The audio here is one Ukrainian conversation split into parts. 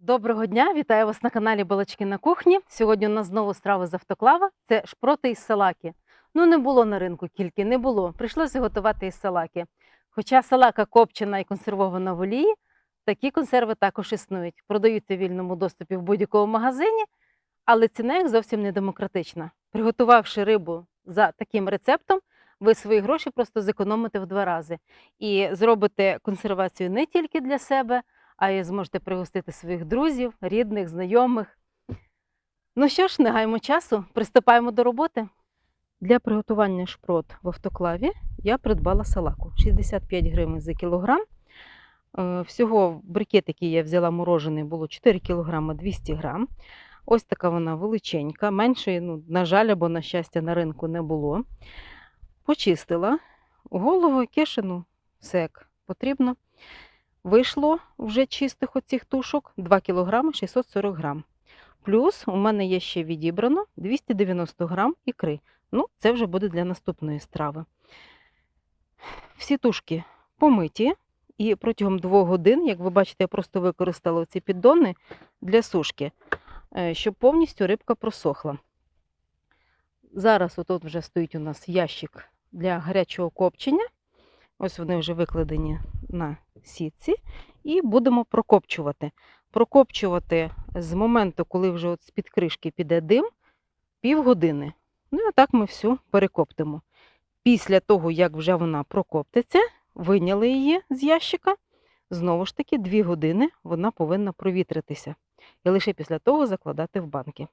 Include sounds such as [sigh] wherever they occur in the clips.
Доброго дня, вітаю вас на каналі Балачки на кухні. Сьогодні у нас знову страви з автоклава. Це шпроти із салаки. Ну, не було на ринку кільки, не було. Прийшлося готувати із салаки. Хоча салака копчена і консервована в олії, такі консерви також існують. Продаються в вільному доступі в будь-якому магазині, але ціна їх зовсім не демократична. Приготувавши рибу за таким рецептом, ви свої гроші просто зекономите в два рази і зробите консервацію не тільки для себе, а й зможете пригостити своїх друзів, рідних, знайомих. Ну що ж, не гаймо часу, приступаємо до роботи. Для приготування шпрот в автоклаві я придбала салаку 65 гривень за кілограм. Е, Всього брикет, який я взяла морожений, було 4 кг 200 грам. Ось така вона величенька, меншої, ну, на жаль, або на щастя, на ринку не було. Почистила голову, кишину, все як потрібно. Вийшло вже чистих оцих тушок 2 кг 640 грам. Плюс у мене є ще відібрано 290 грам ікри. Ну, це вже буде для наступної страви. Всі тушки помиті, і протягом 2 годин, як ви бачите, я просто використала ці піддони для сушки, е, щоб повністю рибка просохла. Зараз отут вже стоїть у нас ящик для гарячого копчення. Ось вони вже викладені на сітці, і будемо прокопчувати. Прокопчувати з моменту, коли вже от з-під кришки піде дим, півгодини. Ну і отак ми всю перекоптимо. Після того, як вже вона прокоптиться, виняли її з ящика. Знову ж таки, 2 години вона повинна провітритися. І лише після того закладати в банки.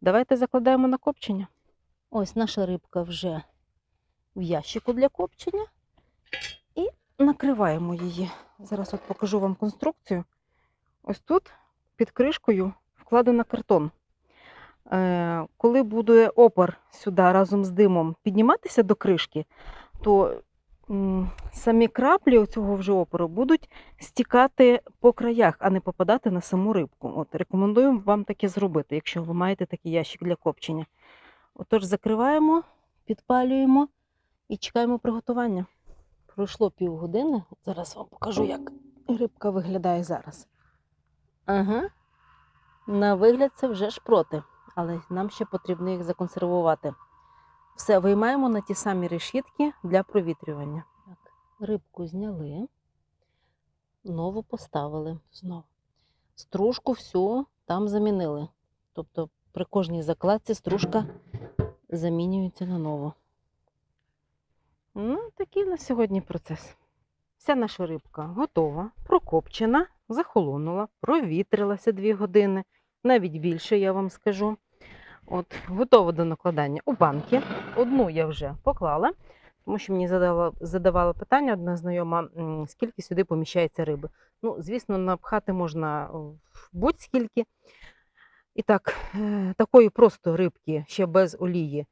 Давайте закладаємо на копчення. Ось наша рибка вже в ящику для копчення. І накриваємо її. Зараз от покажу вам конструкцію. Ось тут під кришкою вкладено картон. Е, коли буде опор сюди разом з димом підніматися до кришки, то самі краплі цього вже опору будуть стікати по краях, а не попадати на саму рибку. От, рекомендую вам таке зробити, якщо ви маєте такий ящик для копчення. Отож, закриваємо, підпалюємо і чекаємо приготування. Пройшло півгодини. Зараз вам покажу, як рибка виглядає зараз. Ага. На вигляд це вже шпроти, але нам ще потрібно їх законсервувати. Все, виймаємо на ті самі решітки для провітрювання. Так, рибку зняли, нову поставили знову. Стружку всю там замінили. Тобто при кожній закладці стружка замінюється на нову. Ну, такий на сьогодні процес. Вся наша рибка готова, прокопчена, захолонула, провітрилася 2 години, навіть більше, я вам скажу. От, готова до накладання у банки. Одну я вже поклала, тому що мені задавала, задавала питання одна знайома, скільки сюди поміщається риби. Ну, звісно, напхати можна будь-скільки. І так, е, такої просто рибки ще без олії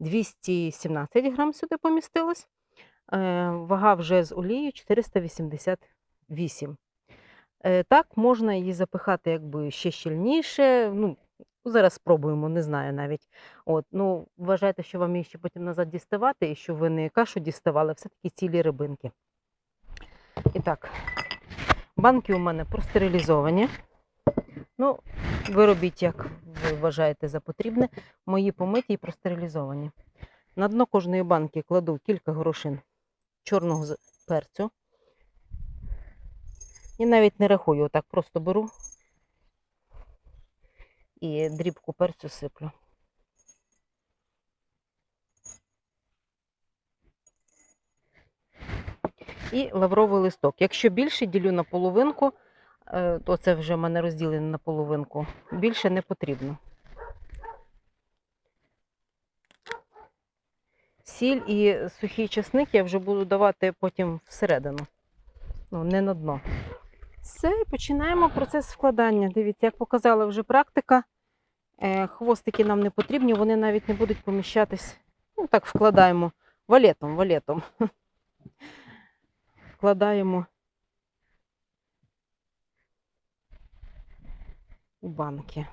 217 грам сюди помістилось. Е, Вага вже з олією 488. Е, Так, можна її запихати якби ще щільніше. Ну, зараз спробуємо, не знаю навіть. От, ну, вважайте, що вам її ще потім назад діставати, і що ви не кашу діставали, все-таки цілі рибинки. І так, банки у мене простерилізовані. Ну, ви робіть, як ви вважаєте за потрібне. Мої помиті і простерилізовані. На дно кожної банки кладу кілька горошин чорного перцю. І навіть не рахую, отак просто беру і дрібку перцю сиплю. І лавровий листок. Якщо більше, ділю на половинку, е, то це вже в мене розділено на половинку. Більше не потрібно. Сіль і сухий чесник я вже буду давати потім всередину, ну, не на дно. Все, і починаємо процес вкладання. Дивіться, як показала вже практика, е, хвостики нам не потрібні, вони навіть не будуть поміщатись. Ну, так вкладаємо валетом, валетом. [laughs] Вкладаємо у банки.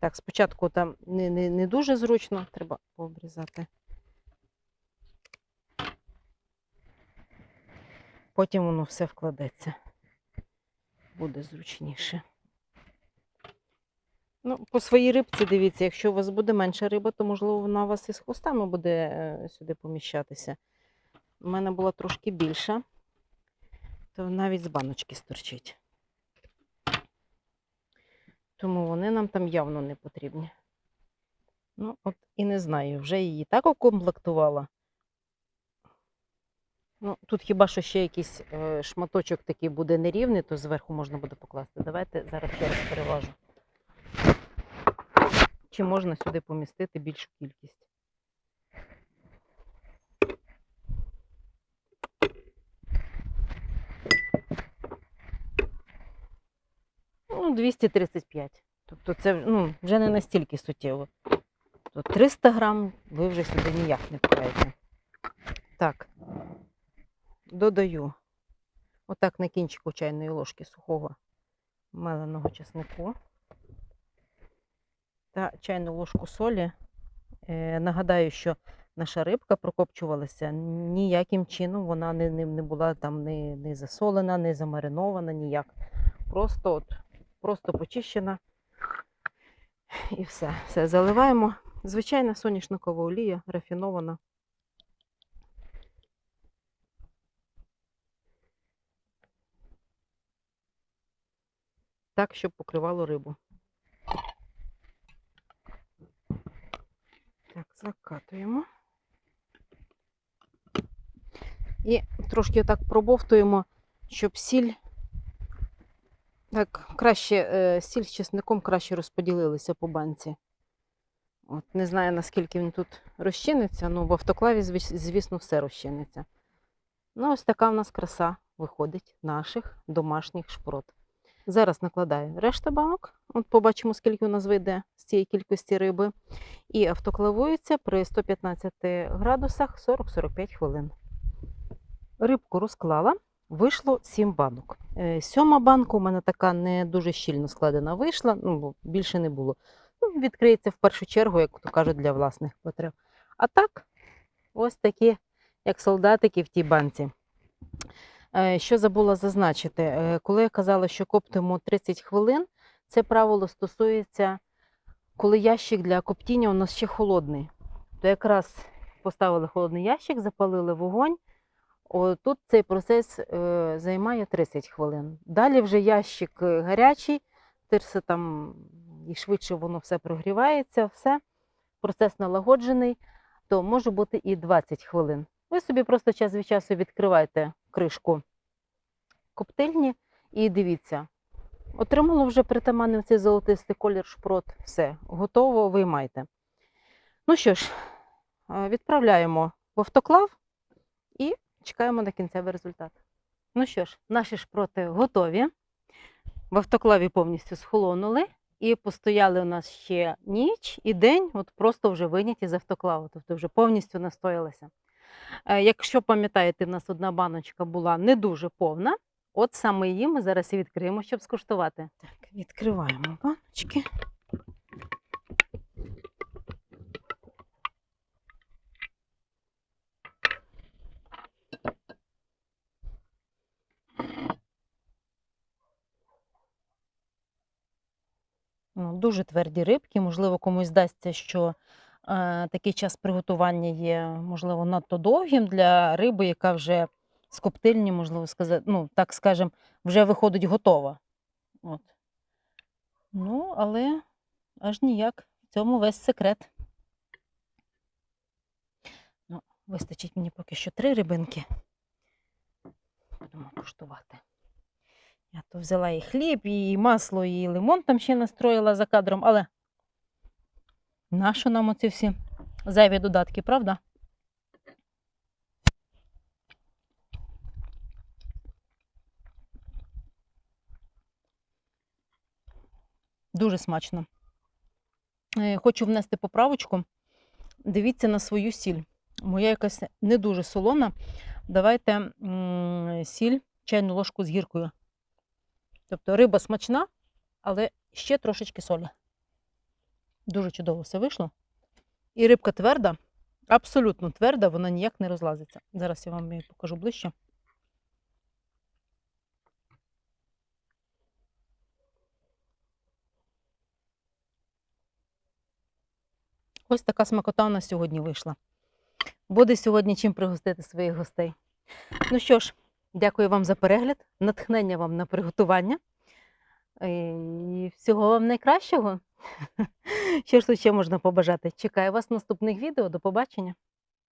Так, спочатку там не, не, не дуже зручно, треба пообрізати. Потім воно все вкладеться. Буде зручніше. Ну, по своїй рибці дивіться, якщо у вас буде менша риба, то можливо вона у вас із хвостами буде е, сюди поміщатися. У мене була трошки більша, то навіть з баночки сторчить. Тому вони нам там явно не потрібні. Ну, от і не знаю, вже її так окомплектувала. Ну, тут хіба що ще якийсь е, шматочок такий буде нерівний, то зверху можна буде покласти. Давайте зараз раз переважу. Чи можна сюди помістити більшу кількість? Ну, 235. Тобто це ну, вже не настільки суттєво. То 300 грам ви вже сюди ніяк не вкраєте. Так, додаю отак на кінчику чайної ложки сухого меленого чеснику та чайну ложку солі. Е, нагадаю, що наша рибка прокопчувалася ніяким чином, вона не, не, не була там не, не засолена, не замаринована, ніяк. Просто, от, просто почищена. І все. Все, заливаємо. Звичайна соняшникова олія, рафінована. Так, щоб покривало рибу. Так, закатуємо. І трошки отак пробовтуємо, щоб сіль так краще, е, сіль з чесником краще розподілилися по банці. От, не знаю, наскільки він тут розчиниться, ну в автоклаві, звісно, все розчиниться. Ну, ось така в нас краса виходить наших домашніх шпрот. Зараз накладаю решта банок. От побачимо, скільки у нас вийде з цієї кількості риби. І автоклавується при 115 градусах 40-45 хвилин. Рибку розклала, вийшло 7 банок. Е, Сьома банка у мене така не дуже щільно складена вийшла, ну, бо більше не було. Ну, відкриється в першу чергу, як то кажуть, для власних потреб. А так, ось такі, як солдатики в тій банці. Е, Що забула зазначити, Е, коли я казала, що коптимо 30 хвилин, це правило стосується, коли ящик для коптіння у нас ще холодний. То якраз поставили холодний ящик, запалили вогонь. Тут цей процес е, займає 30 хвилин. Далі вже ящик е, гарячий, тирса там і швидше воно все прогрівається, все, процес налагоджений, то може бути і 20 хвилин. Ви собі просто час від часу відкриваєте кришку коптильні і дивіться. Отримало вже притаманний цей золотистий колір шпрот. Все, готово, виймайте. Ну що ж, е, відправляємо в автоклав і чекаємо на кінцевий результат. Ну що ж, наші шпроти готові. В автоклаві повністю схолонули і постояли у нас ще ніч і день, от просто вже виняті з автоклаву, тобто вже повністю настоялися. Е, Якщо пам'ятаєте, в нас одна баночка була не дуже повна. От саме її ми зараз і відкриємо, щоб скуштувати. Так, відкриваємо баночки. Ну, дуже тверді рибки. Можливо, комусь здасться, що е, такий час приготування є, можливо, надто довгим для риби, яка вже з коптильні, можливо сказати, ну, так скажемо, вже виходить готова. От. Ну, але аж ніяк. В цьому весь секрет. Ну, вистачить мені поки що три рибинки. Будемо куштувати. Я то взяла і хліб, і масло, і лимон там ще настроїла за кадром, але нащо нам оці всі зайві додатки, правда? Дуже смачно. Е, Хочу внести поправочку. Дивіться на свою сіль. Моя якась не дуже солона. Давайте сіль, чайну ложку з гіркою. Тобто риба смачна, але ще трошечки солі. Дуже чудово все вийшло. І рибка тверда, абсолютно тверда, вона ніяк не розлазиться. Зараз я вам її покажу ближче. Ось така смакота у нас сьогодні вийшла. Буде сьогодні чим пригостити своїх гостей. Ну що ж, дякую вам за перегляд, натхнення вам на приготування. Е, І всього вам найкращого. [laughs] Що ж тут ще можна побажати? Чекаю вас в наступних відео. До побачення.